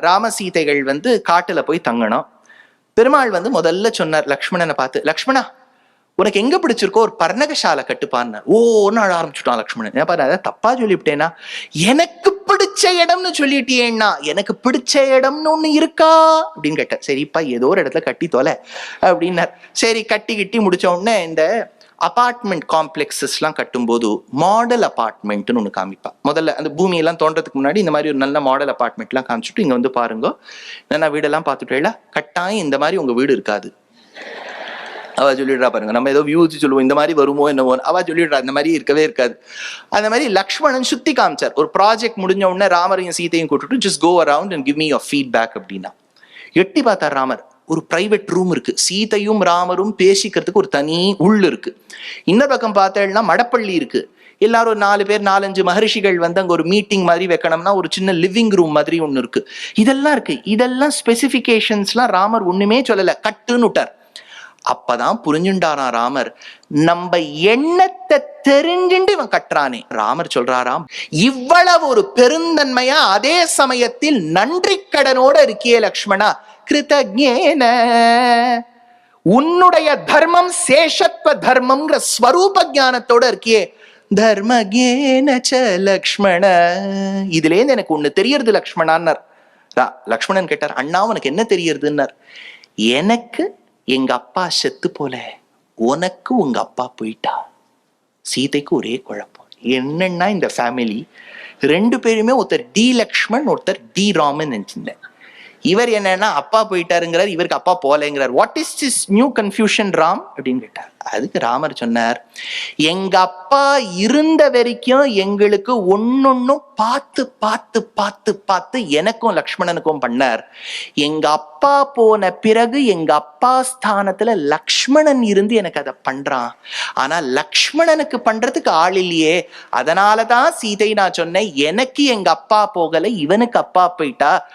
ராம சீதைகள் வந்து காட்டுல போய் தங்கணும். பெருமாள் வந்து முதல்ல சொன்னார் லக்ஷ்மணனை பார்த்து லக்ஷ்மணா உனக்கு எங்க பிடிச்சிருக்கோ ஒரு பர்ணகசாலை கட்டுப்பான்னு. ஓன்னு அழ ஆரம்பிச்சுட்டான் லக்ஷ்மணன். ஏன் பாரு அதான் தப்பா சொல்லிவிட்டேனா? எனக்கு பிடிச்ச இடம்னு சொல்லிட்டியேன்னா எனக்கு பிடிச்ச இடம்னு ஒண்ணு இருக்கா? அப்படின்னு கேட்டேன். சரிப்பா ஏதோ ஒரு இடத்துல கட்டி தொலை அப்படின்னார். சரி கட்டி கிட்டி முடிச்ச உடனே இந்த அபார்ட்மெண்ட் காம்ப்ளெக்ஸஸ்லாம் கட்டும்போது மாடல் அபார்ட்மெண்ட்னு ஒன்று காமிப்பா. முதல்ல அந்த பூமியெல்லாம் தோன்றதுக்கு முன்னாடி இந்த மாதிரி ஒரு நல்ல மாடல் அபார்ட்மெண்ட்லாம் காமிச்சிட்டு இங்கே வந்து பாருங்க நான் வீடெல்லாம் பார்த்துட்டு கட்டாயம் இந்த மாதிரி உங்க வீடு இருக்காது. அவ சொல்லிடுறா பாருங்க. நம்ம ஏதோ வியூஸ் சொல்லுவோம் இந்த மாதிரி வருமோ என்னவோ அவ சொல்லிடுறா இந்த மாதிரி இருக்கவே இருக்காது. அந்த மாதிரி லக்ஷ்மணன் சுத்தி காமிச்சார். ஒரு ப்ராஜெக்ட் முடிஞ்ச உடனே ராமரையும் சீதையும் கூட்டுட்டு just go around and give me your feedback அப்படின்னா. எட்டி பார்த்தார் ராமர். ஒரு பிரைவேட் ரூம் இருக்கு. சீதையும் ராமரும் பேசிக்கிறதுக்கு ஒரு தனி உள் இருக்கு. இன்னொரு பக்கம் பார்த்தேன்னா மடப்பள்ளி இருக்கு. எல்லாரும் ஒரு நாலு பேர் நாலஞ்சு மகரிஷிகள் வந்து அங்கே ஒரு மீட்டிங் மாதிரி வைக்கணும்னா ஒரு சின்ன லிவிங் ரூம் மாதிரி ஒன்று இருக்கு. இதெல்லாம் இருக்கு. இதெல்லாம் ஸ்பெசிஃபிகேஷன்ஸ்லாம் ராமர் ஒன்றுமே சொல்லலை. கட்டுன்னு விட்டார். அப்பதான் புரிஞ்சுண்டானா ராமர்? நம்ம எண்ணத்தை தெரிஞ்சுண்டு இவன் கட்டுறானே. ராமர் சொல்றாராம் இவ்வளவு ஒரு பெருந்தன்மையா அதே சமயத்தில் நன்றி கடனோட இருக்கியே லக்ஷ்மணா கிருதஜேன. உன்னுடைய தர்மம் சேஷத்வ தர்மம்ங்கிற ஸ்வரூப ஞானத்தோட இருக்கியே. தர்மகேன ச லக்ஷ்மண. இதுலேருந்து எனக்கு ஒண்ணு தெரியறது லக்ஷ்மணான்னார். லக்ஷ்மணன் கேட்டார் அண்ணா உனக்கு என்ன தெரியறதுன்னார்? எனக்கு எங்க அப்பா செத்து போல. உனக்கு உங்க அப்பா போயிட்டா? சீதைக்கு ஒரே குழப்பம். என்னன்னா இந்த ஃபேமிலி ரெண்டு பேருமே ஒருத்தர் டி லக்ஷ்மண் ஒருத்தர் டி ராமன் நினைச்சிருந்தேன். இவர் என்னன்னா அப்பா போயிட்டாருங்கிறார் இவருக்கு அப்பா போலேங்கிறார் what is this new confusion Ram அப்படின்னு கேட்டார். அதுக்கு ராமர் சொன்னார் எங்க அப்பா இருந்த வரைக்கும் எங்களுக்கு ஒன்னொன்னும் பார்த்து பார்த்து பார்த்து பார்த்து எனக்கும் லக்ஷ்மணனுக்கும் பண்ணார். எங்க அப்பா போன பிறகு எங்க அப்பா ஸ்தானத்துல லக்ஷ்மணன் இருந்து எனக்கு அதை பண்றான். ஆனா லக்ஷ்மணனுக்கு பண்றதுக்கு ஆள் இல்லையே. அதனாலதான் சீதை நான் சொன்னேன் எனக்கு எங்க அப்பா போகல இவனுக்கு அப்பா போயிட்டா